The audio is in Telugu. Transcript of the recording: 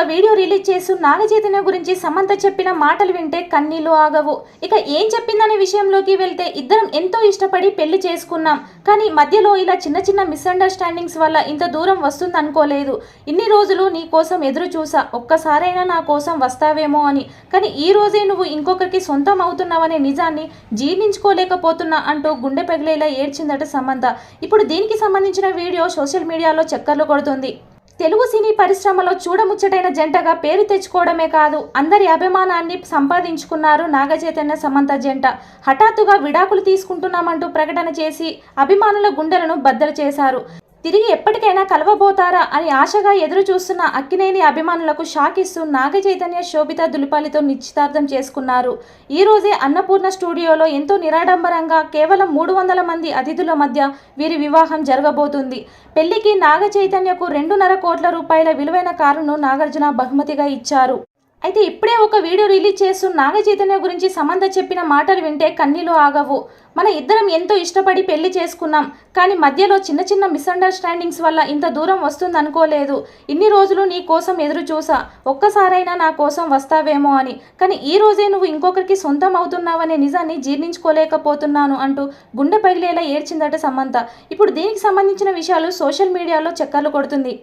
ఒక వీడియో రిలీజ్ చేస్తూ నాగచైతన్య గురించి సమంత చెప్పిన మాటలు వింటే కన్నీళ్ళు ఆగవు. ఇక ఏం చెప్పిందనే విషయంలోకి వెళ్తే ఇద్దరం ఎంతో ఇష్టపడి పెళ్ళి చేసుకున్నాం. కానీ మధ్యలో ఇలా చిన్న చిన్న మిస్అండర్స్టాండింగ్స్ వల్ల ఇంత దూరం వస్తుంది అనుకోలేదు ఇన్ని రోజులు నీ కోసం ఎదురు చూసా. ఒక్కసారైనా నా కోసం వస్తావేమో అని. కానీ ఈ రోజే నువ్వు ఇంకొకరికి సొంతం అవుతున్నావనే నిజాన్ని జీర్ణించుకోలేకపోతున్నా అంటూ గుండె పగిలేలా ఏడ్చిందట సమంత. ఇప్పుడు దీనికి సంబంధించిన వీడియో సోషల్ మీడియాలో చక్కర్లు కొడుతుంది. తెలుగు సినీ పరిశ్రమలో చూడముచ్చటైన జంటగా పేరు తెచ్చుకోవడమే కాదు అందరి అభిమానాన్ని సంపాదించుకున్నారు నాగచైతన్య సమంత జంట. హఠాత్తుగా విడాకులు తీసుకుంటున్నామంటూ ప్రకటన చేసి అభిమానుల గుండెలను బద్దలు చేశారు. తిరిగి ఎప్పటికైనా కలవబోతారా అని ఆశగా ఎదురు చూస్తున్న అక్కినేని అభిమానులకు షాక్ ఇస్తూ నాగచైతన్య శోభిత దులిపాలితో నిశ్చితార్థం చేసుకున్నారు. ఈరోజే అన్నపూర్ణ స్టూడియోలో ఎంతో నిరాడంబరంగా కేవలం మూడు వందల మంది అతిథుల మధ్య వీరి వివాహం జరగబోతుంది. పెళ్ళికి నాగ చైతన్యకు రెండున్నర కోట్ల రూపాయల విలువైన కారును నాగార్జున బహుమతిగా ఇచ్చారు. అయితే ఇప్పుడే ఒక వీడియో రిలీజ్ చేస్తూ నాగ చైతన్య గురించి సమంత చెప్పిన మాటలు వింటే కన్నీలు ఆగవు. మన ఇద్దరం ఎంతో ఇష్టపడి పెళ్ళి చేసుకున్నాం. కానీ మధ్యలో చిన్న చిన్న మిస్అండర్స్టాండింగ్స్ వల్ల ఇంత దూరం వస్తుందనుకోలేదు. ఇన్ని రోజులు నీ కోసం ఎదురు చూసా. ఒక్కసారైనా నా కోసం వస్తావేమో అని. కానీ ఈ రోజే నువ్వు ఇంకొకరికి సొంతం అవుతున్నావనే నిజాన్ని జీర్ణించుకోలేకపోతున్నాను అంటూ గుండె పగిలేలా ఏడ్చిందట సమంత. ఇప్పుడు దీనికి సంబంధించిన విషయాలు సోషల్ మీడియాలో చక్కర్లు కొడుతుంది.